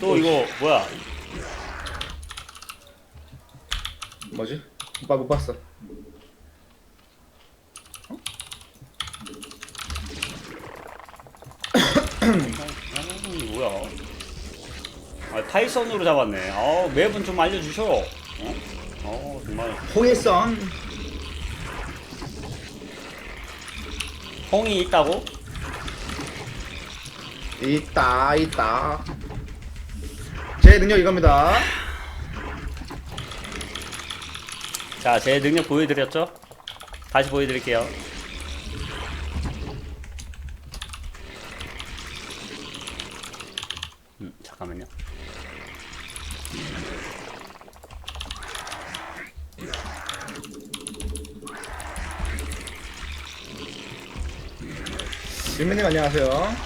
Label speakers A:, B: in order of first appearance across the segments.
A: 또 이거 뭐야?
B: 뭐지? 오빠 못 봤어.
A: 아, 뭐야? 아, 파이썬으로 잡았네. 어, 맵은 좀 알려주셔. 어? 어, 정말.
B: 홍일선.
A: 홍이 있다고?
B: 있다 있다. 제 능력 이겁니다.
A: 자, 제 능력 보여드렸죠? 다시 보여드릴게요. 음, 잠깐만요.
B: 윤민님 안녕하세요.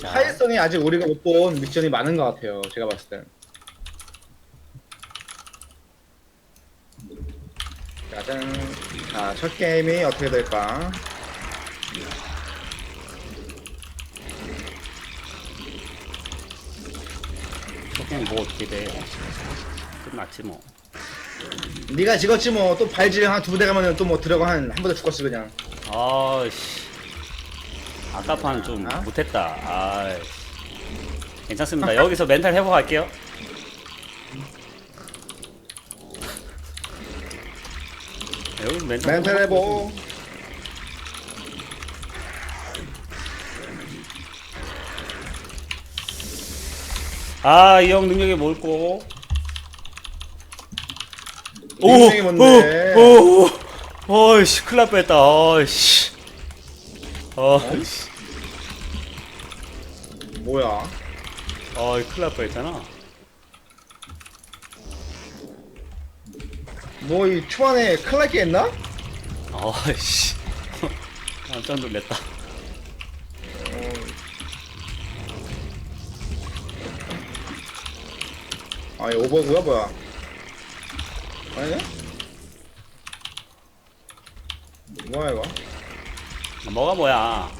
A: 자,
B: 하이선이 아직 우리가 못 본 미션이 많은 것 같아요. 제가 봤을 땐. 짜잔. 자, 첫 게임이 어떻게 될까?
A: 그냥 뭐 어떻게 돼? 끝났지 뭐.
B: 네가 찍었지 뭐. 또 발질 한두 부대 가면은 또뭐 들어가 한한 부대 죽었어 그냥.
A: 아씨. 아까 판은 좀
B: 아?
A: 못했다. 아이씨. 괜찮습니다. 여기서 멘탈 회복할게요. 여기 멘탈,
B: 멘탈 해보.
A: 아, 이 형 능력이 뭘꼬?
B: 이 능력이 뭔데?
A: 오, 오, 어이씨, 큰일 날 뻔했다. 어이씨. 어이씨.
B: 뭐야?
A: 어이, 큰일 날 뻔했잖아.
B: 뭐 이 초반에 클라키 했나?
A: 어이씨. 깜짝 놀랐다.
B: 아니 오버구야 뭐야? 아니야? 뭐야 이거?
A: 뭐가 뭐야?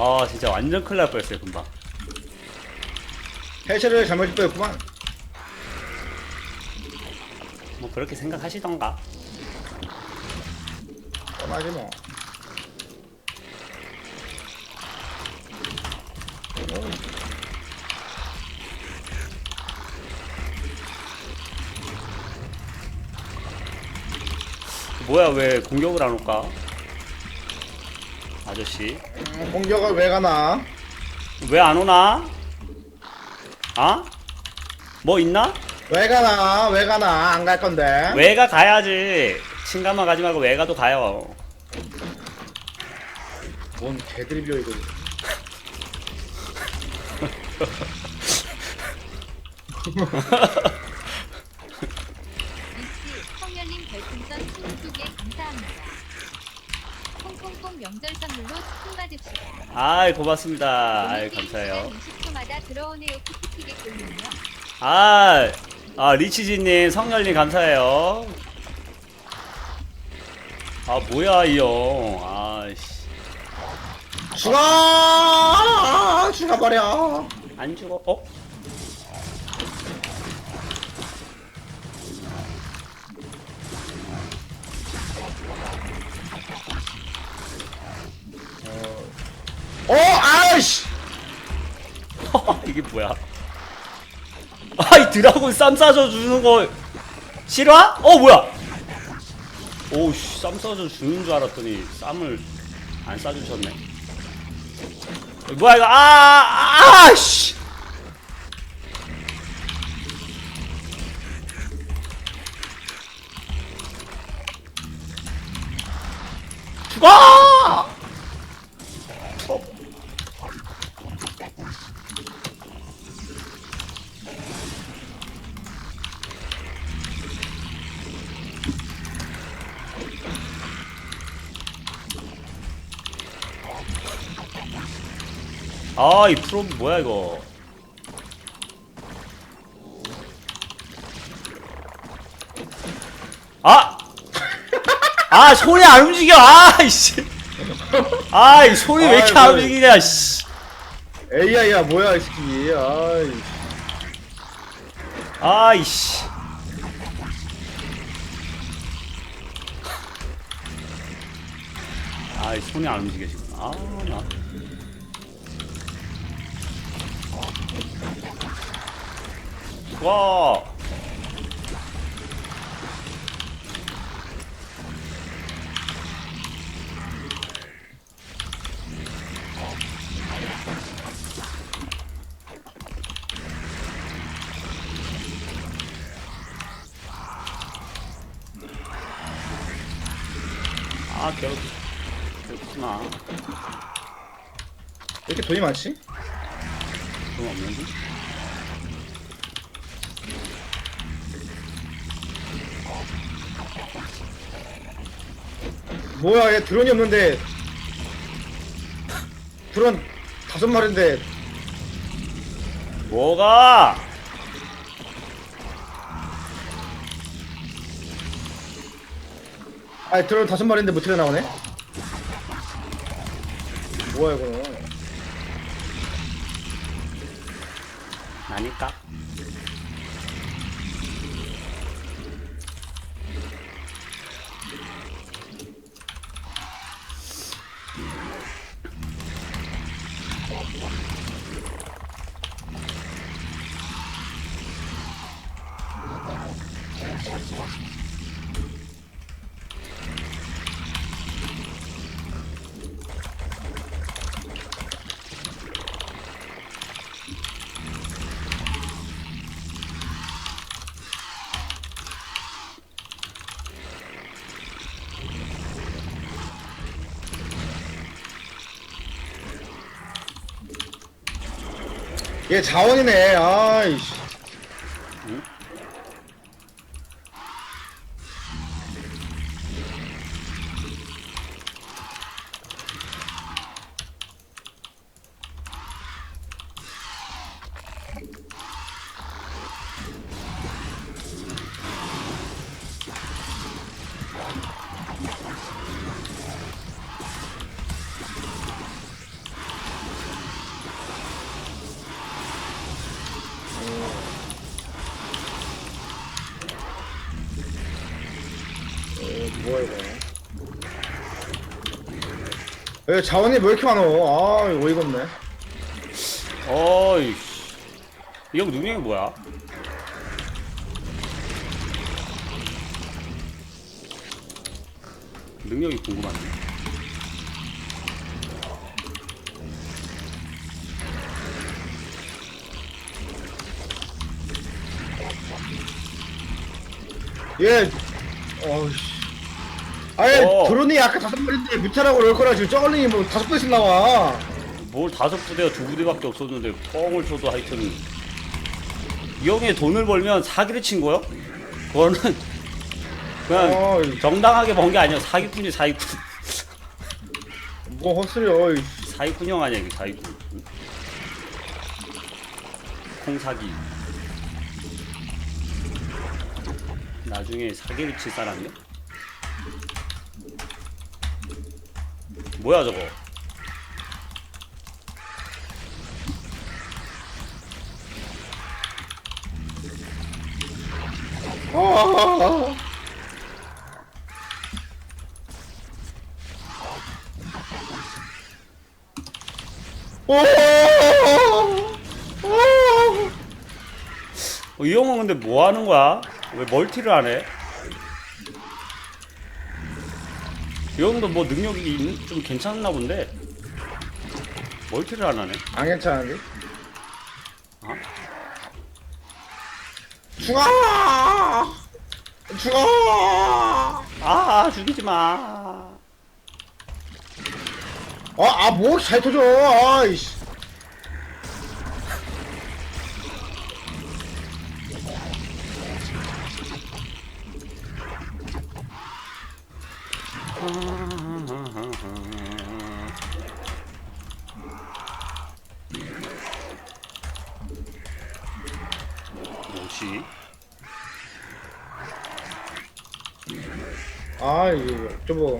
A: 아 진짜 완전 큰일 날 뻔했어요 금방
B: 해체를 잘못 뺐구만.
A: 뭐 그렇게 생각하시던가
B: 뻔하지 뭐.
A: 뭐야 왜 공격을 안 올까? 아저씨
B: 음, 공격을 왜 가나?
A: 왜 안 오나? 아? 뭐 있나?
B: 왜 가나? 왜 가나? 안 갈 건데.
A: 외가 가야지 친가만 가지 말고 외가도 가요
B: 뭔 개드립이야 이거.
C: 리치 성열님 별풍선 22개 감사합니다. 콩콩콩 명절 선물로 스푼 받읍시다.
A: 아이 고맙습니다 아이 감사해요
C: 시간 20초마다 들어오네요. 키키키게 꼴리네요.
A: 아, 아 리치지님, 성열님 감사해요. 아 뭐야 이 형, 아씨
B: 죽어! 죽어버려.
A: 안 죽어? 어?
B: 어, 아이씨.
A: 이게 뭐야? 아이 드라곤 쌈 싸줘 주는 거 싫어? 어 뭐야? 오씨 쌈 싸줘 주는 줄 알았더니 쌈을 안 싸주셨네. 뭐야 이거? 아, 아씨. 죽어! 어. 아, 이 프로 뭐야 이거? 아! 손이 안 움직여. 아이씨. 아이 손이 왜 이렇게 안
B: 아이고.
A: 움직이냐 씨.
B: AI야 뭐야 이 새끼. 아이
A: 아이씨. 아이 손이 안 움직여 지금 아나 와 아, 괴롭, 괴롭구나.
B: 왜 이렇게 돈이 많지?
A: 돈 없는데?
B: 뭐야 얘 드론이 없는데 드론 다섯 마리인데
A: 뭐가?
B: 아니 드론 다섯 마리인데 못 튀어나오네? 뭐야 이거는
A: 나니까?
B: 얘 자원이네. 아이씨 뭐야 이거 얘 자원이 왜 이렇게 많어 아 어이가 없네
A: 어이 씨. 이 형 능력이 뭐야? 능력이 궁금하네.
B: 얘 어이씨 아예
A: 어.
B: 드론이 아까 다섯 마리인데 무타라고 그럴 거라 지금 저걸링이 뭐 다섯 번씩 나와
A: 뭘 다섯 부대가 두 부대밖에 없었는데 뻥을 쳐도 하여튼 이 형의 돈을 벌면 사기를 친 거요? 그거는 그냥
B: 어이.
A: 정당하게 번 게 아니야 사기꾼이 사기꾼
B: 뭐 헛소리야.
A: 사기꾼 형 아니야 이게 사기꾼 응? 콩사기 나중에 사기를 칠 사람이야? 뭐야 저거! 어, 이 형은 근데 뭐 하는 거야? 왜 멀티를 안 해? 이 형도 뭐 능력이 있- 좀 괜찮나 본데 멀티를 안 하네.
B: 안 괜찮은데?
A: 어?
B: 죽어! 죽어!
A: 아 죽이지 마.
B: 아, 아, 뭐, 잘 터져. 아이씨.
A: 뭐지?
B: 아 이거 저거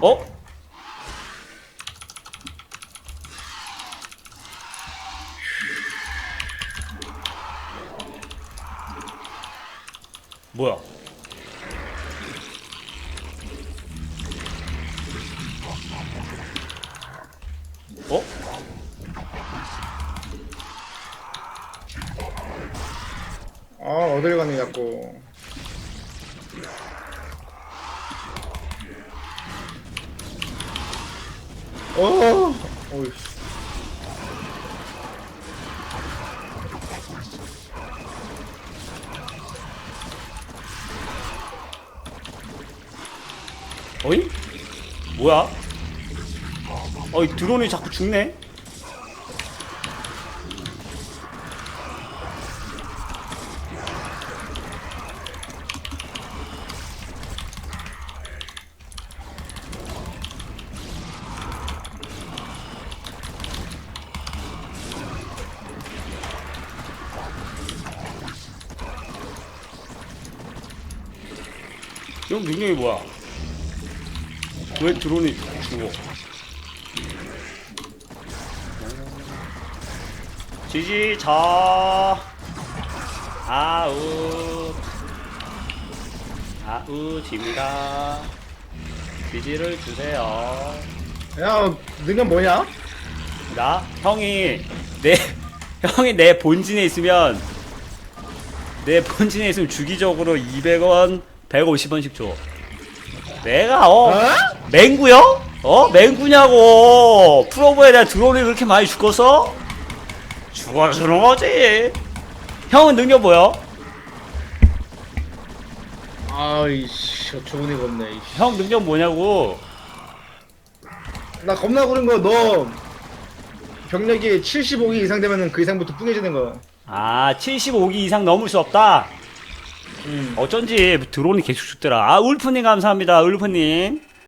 A: 어? 어?
B: 아 어딜 가니 자꾸 어 어이
A: 어이? 뭐야? 어이 드론이 자꾸 죽네? 이건 능력이 뭐야? 왜 드론이 죽어? 지지 저 아웃 아웃입니다. 지지를 주세요.
B: 야 능력 뭐냐?
A: 나 형이 내 형이 내 본진에 있으면 내 본진에 있으면 주기적으로 200원, 150원씩 줘. 내가 어
B: 어?
A: 맹구요? 어? 맹구냐고! 프로브에 내가 드론이 그렇게 많이 죽었어? 죽어주는 거지. 형은 능력 뭐야?
B: 아이씨 좋은 애가 없네 이씨.
A: 형 능력 뭐냐고?
B: 나 겁나 구른 거너 병력이 75기 이상 되면은 그 이상부터 뿡해지는 거
A: 아, 75기 이상 넘을 수 없다.
B: 음.
A: 어쩐지 드론이 계속 죽더라. 아, 울프님 감사합니다. 울프님.